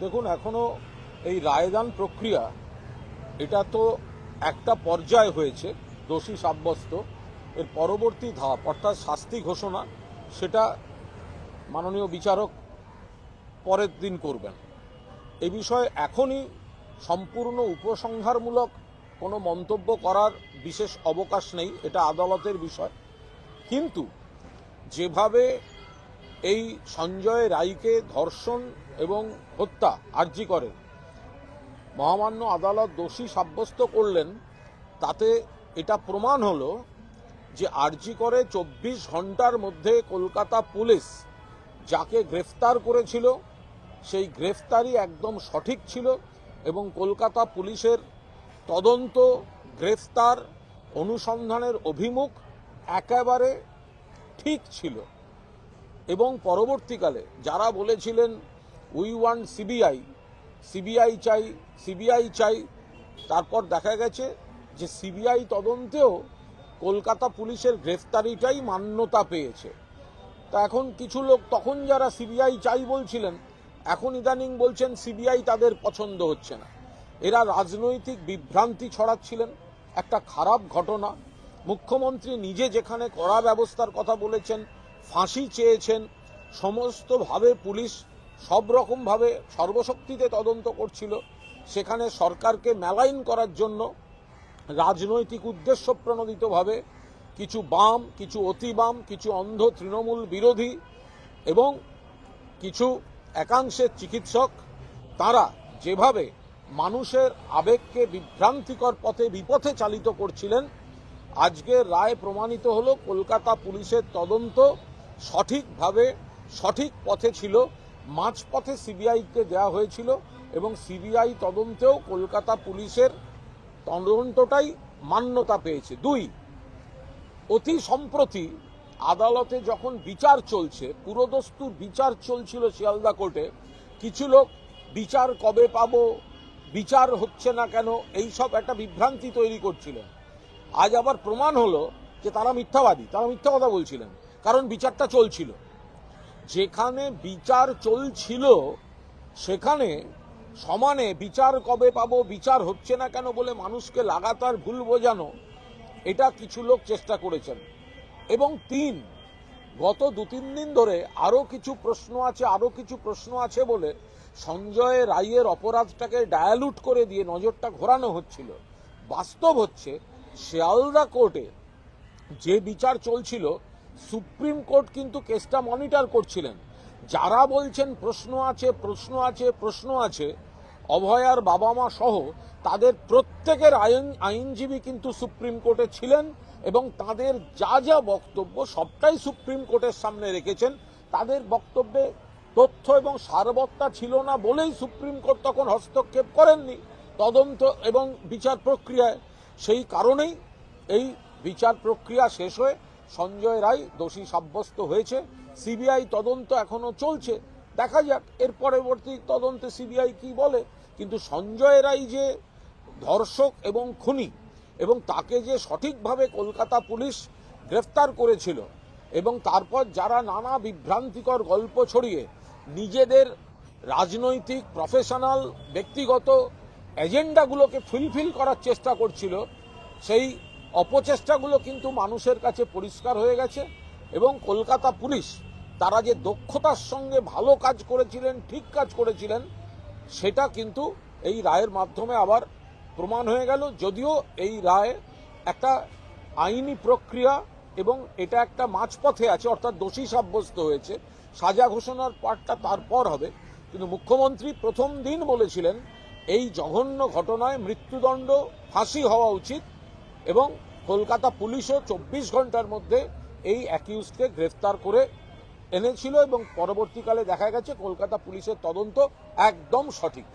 দেখুন, এখনও এই রায়দান প্রক্রিয়া, এটা তো একটা পর্যায় হয়েছে, দোষী সাব্যস্ত। এর পরবর্তী ধাপ, অর্থাৎ শাস্তি ঘোষণা, সেটা মাননীয় বিচারক পরের দিন করবেন। এ বিষয়ে এখনই সম্পূর্ণ উপসংহারমূলক কোনো মন্তব্য করার বিশেষ অবকাশ নেই, এটা আদালতের বিষয়। কিন্তু যেভাবে এই সঞ্জয় রায়কে ধর্ষণ এবং হত্যা আর্জি করেন। মহামান্য আদালত দোষী সাব্যস্ত করলেন, তাতে এটা প্রমাণ হলো যে আর্জি করে চব্বিশ ঘণ্টার মধ্যে কলকাতা পুলিশ যাকে গ্রেফতার করেছিল, সেই গ্রেফতারি একদম সঠিক ছিল এবং কলকাতা পুলিশের তদন্ত, গ্রেফতার, অনুসন্ধানের অভিমুখ একেবারে ঠিক ছিল। এবং পরবর্তীকালে যারা বলেছিলেন উই ওয়ান সিবিআই সিবিআই চাই সিবিআই চাই। তারপর দেখা গেছে যে সিবিআই তদন্তেও কলকাতা পুলিশের গ্রেফতারিটাই মান্যতা পেয়েছে। তা এখন কিছু লোক তখন যারা সিবিআই চাই বলছিলেন, এখন ইদানিং বলছেন সিবিআই তাদের পছন্দ হচ্ছে না। এরা রাজনৈতিক বিভ্রান্তি ছড়াচ্ছিলেন, একটা খারাপ ঘটনা। মুখ্যমন্ত্রী নিজে যেখানে কড়া ব্যবস্থার কথা বলেছেন ফাঁসি চেয়েছেন। সমস্তভাবে পুলিশ সব রকমভাবে সর্বশক্তিতে তদন্ত করছিল। সেখানে সরকারকে মেলাইন করার জন্য রাজনৈতিক উদ্দেশ্য প্রণোদিতভাবে কিছু বাম, কিছু অতি বাম কিছু অন্ধ তৃণমূল বিরোধী এবং কিছু একাংশের চিকিৎসক, তারা যেভাবে মানুষের আবেগকে বিভ্রান্তিকর পথে বিপথে চালিত করছিলেন, আজকের রায় প্রমাণিত হলো, কলকাতা পুলিশের তদন্ত সঠিকভাবে, সঠিক পথে ছিল। মাঝপথে সিবিআইকে দেওয়া হয়েছিল এবং সিবিআই তদন্তেও কলকাতা পুলিশের তদন্তটাই মান্যতা পেয়েছে। দুই, অতি সম্প্রতি আদালতে যখন বিচার চলছে, পুরোদস্তুর বিচার চলছিল শিয়ালদা কোর্টে, কিছু লোক, বিচার কবে পাব? বিচার হচ্ছে না কেন? এই সব একটা বিভ্রান্তি তৈরি করছিলেন। আজ আবার প্রমাণ হলো যে তারা মিথ্যাবাদী, তারা মিথ্যা কথা বলছিলেন। কারণ বিচারটা চলছিল। যেখানে বিচার চলছিল, সেখানে সমানে বিচার কবে পাবো, বিচার হচ্ছে না কেন বলে মানুষকে লাগাতার ভুল বোঝানো, এটা কিছু লোক চেষ্টা করেছেন। এবং তিন, গত দু তিন দিন ধরে আরও কিছু প্রশ্ন আছে আরও কিছু প্রশ্ন আছে বলে সঞ্জয় রায়ের অপরাধটাকে ডায়ালুট করে দিয়ে নজরটা ঘোরানো হচ্ছিল। বাস্তব হচ্ছে, শিয়ালদা কোর্টে যে বিচার চলছিল সুপ্রিম কোর্ট কিন্তু কেসটা মনিটর করছিলেন। যারা বলছেন প্রশ্ন আছে প্রশ্ন আছে প্রশ্ন আছে অভয়ার বাবা মা সহ তাদের প্রত্যেকের আইন, আইনজীবী কিন্তু সুপ্রিম কোর্টে ছিলেন এবং তাদের যা যা বক্তব্য সবটাই সুপ্রিম কোর্টের সামনে রেখেছেন। তাদের বক্তব্যে তথ্য এবং সারবত্তা ছিল না বলেই সুপ্রিম কোর্ট তখন হস্তক্ষেপ করেননি তদন্ত এবং বিচার প্রক্রিয়ায়। সেই কারণেই এই বিচার প্রক্রিয়া শেষ হয়ে সঞ্জয় রায় দোষী সাব্যস্ত হয়েছে। সিবিআই তদন্ত এখনও চলছে। দেখা যাক, এর পরবর্তী তদন্তে সিবিআই কি বলে। কিন্তু সঞ্জয় রায় যে ধর্ষক এবং খুনি এবং তাকে যে সঠিকভাবে কলকাতা পুলিশ গ্রেফতার করেছিল এবং তারপর যারা নানা বিভ্রান্তিকর গল্প ছড়িয়ে নিজেদের রাজনৈতিক প্রফেশনাল ব্যক্তিগত এজেন্ডাগুলোকে ফুলফিল করার চেষ্টা করছিল, সেই অপচেষ্টাগুলো কিন্তু মানুষের কাছে পরিষ্কার হয়ে গেছে এবং কলকাতা পুলিশ তারা যে দক্ষতার সঙ্গে ভালো কাজ করেছিলেন, ঠিক কাজ করেছিলেন, সেটা কিন্তু এই রায়ের মাধ্যমে আবার প্রমাণ হয়ে গেল। যদিও এই রায় একটা আইনি প্রক্রিয়া এবং এটা একটা মাঝপথে আছে, অর্থাৎ দোষী সাব্যস্ত হয়েছে। সাজা ঘোষণার পার্টটা তারপর হবে। কিন্তু মুখ্যমন্ত্রী প্রথম দিন বলেছিলেন, এই জঘন্য ঘটনায় মৃত্যুদণ্ড ফাঁসি হওয়া উচিত। এবং কলকাতা পুলিশও চব্বিশ ঘণ্টার মধ্যে এই অ্যাকিউজকে গ্রেফতার করে এনেছিল এবং পরবর্তীকালে দেখা গেছে কলকাতা পুলিশের তদন্ত একদম সঠিক।